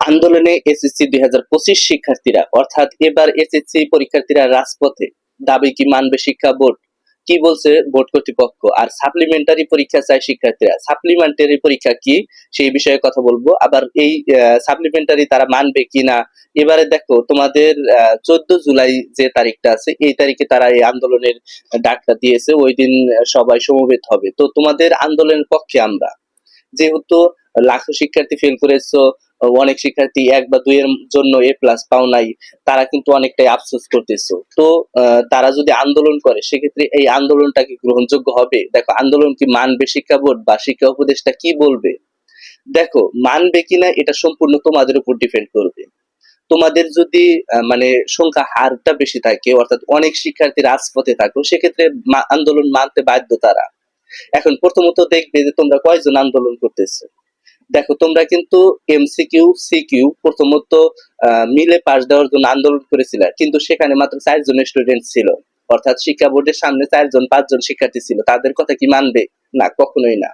আন্দোলনে এসএসসি দুই হাজার পঁচিশ শিক্ষার্থীরা, অর্থাৎ এবার এসএসসি পরীক্ষার্থীরা রাজপথে দাবি কি মানবে শিক্ষা বোর্ড? কি বলছে বোর্ড কর্তৃপক্ষ? আর সাপ্লিমেন্টারি পরীক্ষা চায় শিক্ষার্থীরা। সাপ্লিমেন্টারি পরীক্ষা কি? সেই বিষয়ে কথা বলব। আবার এই সাপ্লিমেন্টারি তারা মানবে কি না? এবারে দেখো, তোমাদের চোদ্দ জুলাই যে তারিখটা আছে, এই তারিখে তারা এই আন্দোলনের ডাকটা দিয়েছে। ওই দিন সবাই সমবেত হবে। তো তোমাদের আন্দোলনের পক্ষে আমরা যেহেতু লাখো শিক্ষার্থী ফেল করেছ অনেক শিক্ষার্থী এক বা দুই এর জন্য এ প্লাস পাও নাই, তারা কিন্তু অনেকটাই আফসোস করতেছো। তো তারা যদি আন্দোলন করে, সেক্ষেত্রে এই আন্দোলনটা কি গ্রহণযোগ্য হবে? দেখো, আন্দোলন কি মানবে শিক্ষা বোর্ড বা শিক্ষা উপদেষ্টা কি বলবে? দেখো, মানবে কিনা এটা সম্পূর্ণ তোমাদের উপর ডিপেন্ড করবে। তোমাদের যদি মানে সংখ্যা হারটা বেশি থাকে, অর্থাৎ অনেক শিক্ষার্থী রাজপথে থাকো, সেক্ষেত্রে আন্দোলন মানতে বাধ্য তারা। এখন প্রথমত দেখবে যে তোমরা কয়জন আন্দোলন করতেছো? দেখো, তোমরা কিন্তু এমসিকিউ সিকিউ প্রথমত মিলে পাশ দেওয়ার জন্য আন্দোলন করেছিল, কিন্তু সেখানে মাত্র চারজন স্টুডেন্ট ছিল। অর্থাৎ শিক্ষা বোর্ডের সামনে চারজন পাঁচজন শিক্ষার্থী ছিল। তাদের কথা কি মানবে? না, কখনোই না।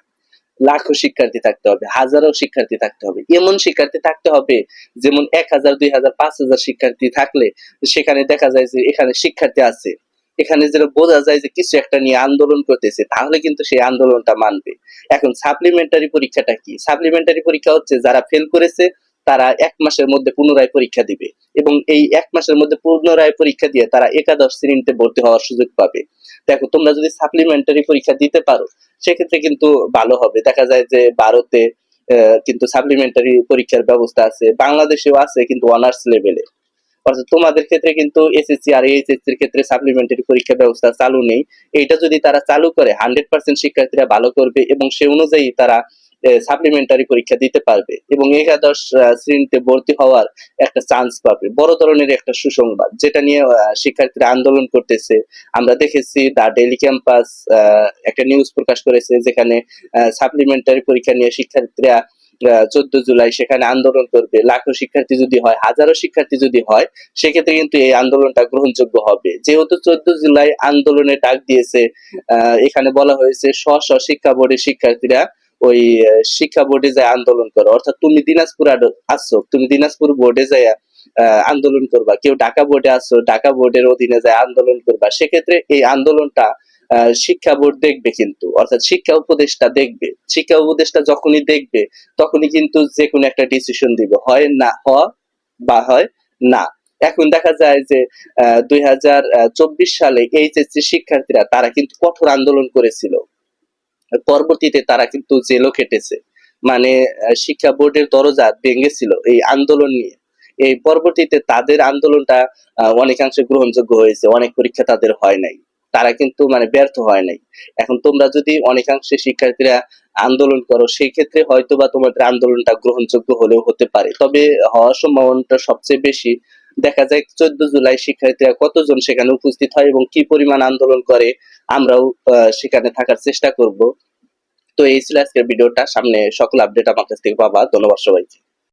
লাখো শিক্ষার্থী থাকতে হবে, হাজারো শিক্ষার্থী থাকতে হবে। এমন শিক্ষার্থী থাকতে হবে, যেমন এক হাজার, দুই হাজার, পাঁচ হাজার শিক্ষার্থী থাকলে সেখানে দেখা যায় যে এখানে শিক্ষার্থী আছে। এখানে যেটা বোঝা যায় যে কিছু একটা নিয়ে আন্দোলন করতেছে, তাহলে কিন্তু সেই আন্দোলনটা মানবে। এখন সাপ্লিমেন্টারি পরীক্ষাটা কি? সাপ্লিমেন্টারি পরীক্ষা হচ্ছে যারা ফেল করেছে, তারা এক মাসের মধ্যে পুনরায় পরীক্ষা দিবে এবং এই এক মাসের মধ্যে পুনরায় পরীক্ষা দিয়ে তারা একাদশ শ্রেণীতে ভর্তি হওয়ার সুযোগ পাবে। দেখো, তোমরা যদি সাপ্লিমেন্টারি পরীক্ষা দিতে পারো, সেক্ষেত্রে কিন্তু ভালো হবে। দেখা যায় যে ভারতে কিন্তু সাপ্লিমেন্টারি পরীক্ষার ব্যবস্থা আছে, বাংলাদেশেও আছে কিন্তু অনার্স লেভেলে অর্থাৎ তোমাদের ক্ষেত্রে কিন্তু এসএসসি আর এইচএসসি এর ক্ষেত্রে সাপ্লিমেন্টারি পরীক্ষা ব্যবস্থা চালু নেই। এইটা যদি তারা চালু করে হান্ড্রেড পার্সেন্ট শিক্ষার্থীরা ভালো করবে এবং সে অনুযায়ী তারা সাপ্লিমেন্টারি পরীক্ষা দিতে পারবে এবং একাদশ শ্রেণীতে ভর্তি হওয়ার একটা চান্স পাবে। বড় ধরনের একটা সুসংবাদ যেটা নিয়ে শিক্ষার্থীরা আন্দোলন করতেছে। আমরা দেখেছি দা ডেলি ক্যাম্পাস একটা নিউজ প্রকাশ করেছে যেখানে সাপ্লিমেন্টারি পরীক্ষা নিয়ে শিক্ষার্থীরা চোদ্দ জুলাই সেখানে আন্দোলন করবে। লাখো শিক্ষার্থী যদি হয়, হাজারো শিক্ষার্থী যদি হয়, সেক্ষেত্রে কিন্তু এই আন্দোলনটা গ্রহণযোগ্য হবে। যেহেতু চোদ্দ জুলাই আন্দোলনে ডাক দিয়েছে এখানে বলা হয়েছে স্ব স্ব শিক্ষা বোর্ডের শিক্ষার্থীরা ওই শিক্ষা বোর্ডে যায় আন্দোলন করো। অর্থাৎ তুমি দিনাজপুর আসছো, তুমি দিনাজপুর বোর্ডে যায় আন্দোলন করবা। কেউ ঢাকা বোর্ডে আসছো, ঢাকা বোর্ডের অধীনে যায় আন্দোলন করবা। সেক্ষেত্রে এই আন্দোলনটা শিক্ষা বোর্ড দেখবে কিন্তু, অর্থাৎ শিক্ষা উপদেষ্টা দেখবে। শিক্ষা উপদেষ্টা যখনই দেখবে, তখনই কিন্তু যে কোনো একটা ডিসিশন দিবে, হয় না, হ বা হয় না। এখন দেখা যায় যে দুই হাজার চব্বিশ সালে এইচএসসি শিক্ষার্থীরা, তারা কিন্তু কঠোর আন্দোলন করেছিল। পরবর্তীতে তারা কিন্তু জেলও খেটেছে। মানে শিক্ষা বোর্ডের দরজা ভেঙেছিল এই আন্দোলন নিয়ে। এই পরবর্তীতে তাদের আন্দোলনটা অনেকাংশে গ্রহণযোগ্য হয়েছে, অনেক পরীক্ষা তাদের হয় নাই। তারা কিন্তু মানে ব্যর্থ হয় নাই। এখন তোমরা যদি অনেকাংশে শিক্ষার্থীরা আন্দোলন করো সেই ক্ষেত্রে হয়তো বা তোমাদের আন্দোলনটা গ্রহণযোগ্য হলেও হতে পারে। তবে হওয়ার সম্ভাবনাটা সবচেয়ে বেশি। দেখা যায় চোদ্দ জুলাই শিক্ষার্থীরা কতজন সেখানে উপস্থিত হয় এবং কি পরিমাণ আন্দোলন করে, আমরাও সেখানে থাকার চেষ্টা করব। তো এই ছিল আজকের ভিডিওটা। সামনে সকল আপডেট আমার কাছ থেকে পাবা। ধন্যবাদ সবাইকে।